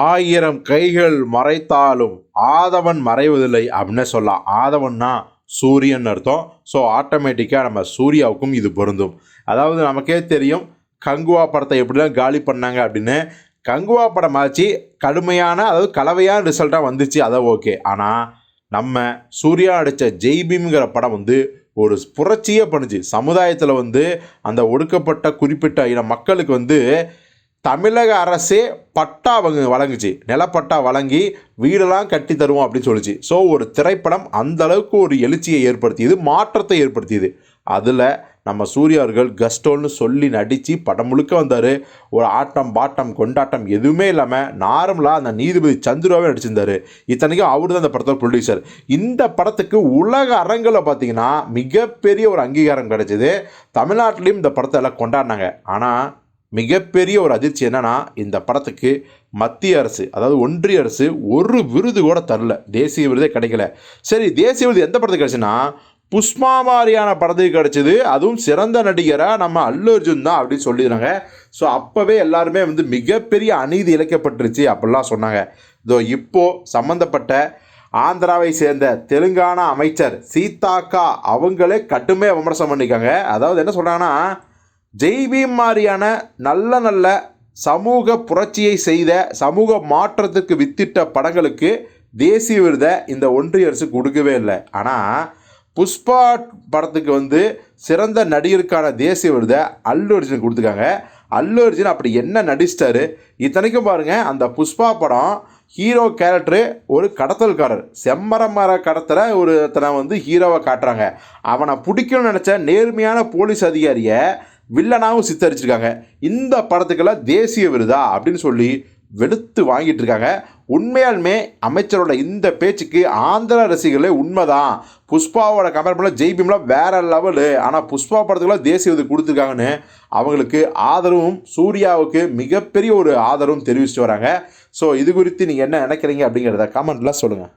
ஆயிரம் கைகள் மறைத்தாலும் ஆதவன் மறைவதில்லை அப்படின்னு சொல்லலாம். ஆதவன்னா சூரியன் அர்த்தம். ஸோ ஆட்டோமேட்டிக்காக நம்ம சூர்யாவுக்கும் இது பொருந்தும். அதாவது நமக்கே தெரியும் கங்குவா படத்தை எப்படிலாம் காலி பண்ணாங்க அப்படின்னு. கங்குவா படம் ஆச்சு கடுமையான அதாவது கலவையான ரிசல்ட்டாக வந்துச்சு அதை ஓகே ஆனால் நம்ம சூர்யா அடித்த ஜெய்பீம்ங்கிற படம் வந்து ஒரு புரட்சியே பண்ணுச்சு. சமுதாயத்தில் வந்து அந்த ஒடுக்கப்பட்ட குறிப்பிட்ட இன மக்களுக்கு வந்து தமிழக அரசே பட்டா வங்க வழங்குச்சு. நிலப்பட்டா வழங்கி வீடெல்லாம் கட்டி தருவோம் அப்படின்னு சொல்லிச்சு. ஸோ ஒரு திரைப்படம் அந்த அளவுக்கு ஒரு எழுச்சியை ஏற்படுத்தியது மாற்றத்தை ஏற்படுத்தியது. அதில் நம்ம சூர்யாவர்கள் கஸ்டோல்னு சொல்லி நடித்து படம் முழுக்க வந்தார். ஒரு ஆட்டம் பாட்டம் கொண்டாட்டம் எதுவுமே இல்லாமல் நார்மலாக அந்த நீதிபதி சந்திராவே நடிச்சிருந்தார். இத்தனைக்கும் அவர் தான் அந்த படத்தோட ப்ரொடியூசர் இந்த படத்துக்கு உலக அரங்கில் பார்த்திங்கன்னா மிகப்பெரிய ஒரு அங்கீகாரம் கிடைச்சிது. தமிழ்நாட்டிலையும் இந்த படத்தை எல்லாம் கொண்டாடினாங்க. ஆனால் மிகப்பெரிய ஒரு அதிர்ச்சி என்னென்னா இந்த படத்துக்கு மத்திய அரசு அதாவது ஒன்றிய அரசு ஒரு விருது கூட தரல. தேசிய விருதே கிடைக்கல. சரி தேசிய விருது எந்த படத்துக்கு கிடச்சுன்னா புஷ்மா மாதிரியான படத்துக்கு கிடச்சிது. அதுவும் சிறந்த நடிகராக நம்ம அல்லு அர்ஜுன் தான் அப்படின்னு சொல்லிடுறாங்க ஸோ அப்போவே எல்லாருமே வந்து மிகப்பெரிய அநீதி இழைக்கப்பட்டுருச்சு அப்படிலாம் சொன்னாங்க. இதோ இப்போது சம்மந்தப்பட்ட ஆந்திராவை சேர்ந்த தெலுங்கானா அமைச்சர் சீதாக்கா அவங்களே கட்டுமே விமர்சனம் பண்ணிக்காங்க அதாவது என்ன சொல்கிறாங்கன்னா ஜெய்பீம் மாதிரியான நல்ல நல்ல சமூக புரட்சியை செய்த சமூக மாற்றத்துக்கு வித்திட்ட படங்களுக்கு தேசிய விருதை இந்த ஒன்றிய அரசு கொடுக்கவே இல்லை. ஆனால் புஷ்பா படத்துக்கு வந்து சிறந்த நடிகருக்கான தேசிய விருதை அல்லு அர்ஜுன் கொடுத்துருக்காங்க. அல்லு அர்ஜுன் அப்படி என்ன நடிச்சிட்டாரு? இத்தனைக்கும் பாருங்கள் அந்த புஷ்பா படம் ஹீரோ கேரக்டரு ஒரு கடத்தல்காரர். செம்மரமர கடத்தலை ஒருத்தனை வந்து ஹீரோவை காட்டுறாங்க. அவனை பிடிக்கணும்னு நினச்ச நேர்மையான போலீஸ் அதிகாரியை வில்லனாகவும் சித்தரிச்சிருக்காங்க. இந்த படத்துக்கெல்லாம் தேசிய விருதா? அப்படின்னு சொல்லி வெளுத்து வாங்கிட்டு இருக்காங்க உண்மையாலுமே அமைச்சரோட இந்த பேச்சுக்கு ஆந்திரா ரசிகர்களே உண்மைதான். புஷ்பாவோட கம்பேர் பண்ண ஜெய்பீம்லாம் வேற லெவலு ஆனால் புஷ்பா படத்துக்குலாம் தேசிய விருது கொடுத்துருக்காங்கன்னு அவங்களுக்கு ஆதரவும் சூர்யாவுக்கு மிகப்பெரிய ஒரு ஆதரவும் தெரிவிச்சுட்டு வராங்க. ஸோ இது குறித்து நீங்கள் என்ன நினைக்கிறீங்க அப்படிங்கிறத கமெண்ட்லாம் சொல்லுங்கள்